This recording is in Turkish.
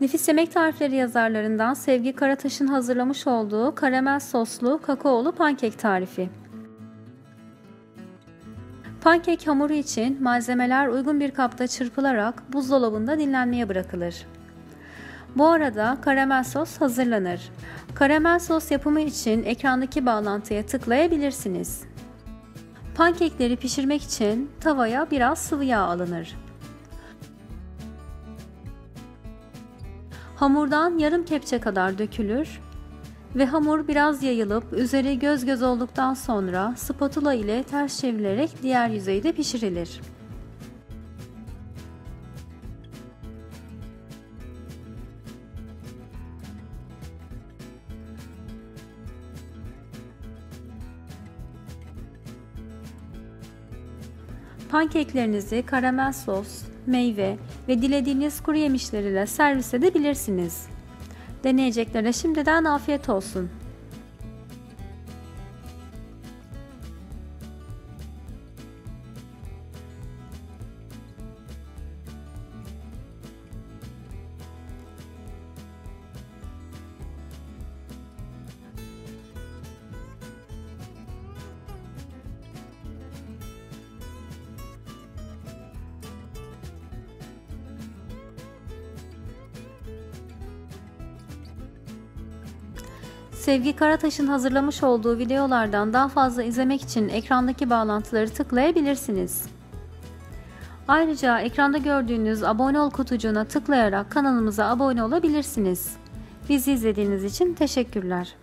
Nefis Yemek Tarifleri yazarlarından Sevgi Karataş'ın hazırlamış olduğu karamel soslu kakaolu pankek tarifi. Pankek hamuru için malzemeler uygun bir kapta çırpılarak buzdolabında dinlenmeye bırakılır. Bu arada karamel sos hazırlanır. Karamel sos yapımı için ekrandaki bağlantıya tıklayabilirsiniz. Pankekleri pişirmek için tavaya biraz sıvı yağ alınır. Hamurdan yarım kepçe kadar dökülür ve hamur biraz yayılıp üzeri göz göz olduktan sonra spatula ile ters çevrilerek diğer yüzeyde pişirilir. Pankeklerinizi karamel sos, meyve ve dilediğiniz kuru yemişleriyle servis edebilirsiniz. Deneyeceklere şimdiden afiyet olsun. Sevgi Karataş'ın hazırlamış olduğu videolardan daha fazla izlemek için ekrandaki bağlantıları tıklayabilirsiniz. Ayrıca ekranda gördüğünüz abone ol kutucuğuna tıklayarak kanalımıza abone olabilirsiniz. Bizi izlediğiniz için teşekkürler.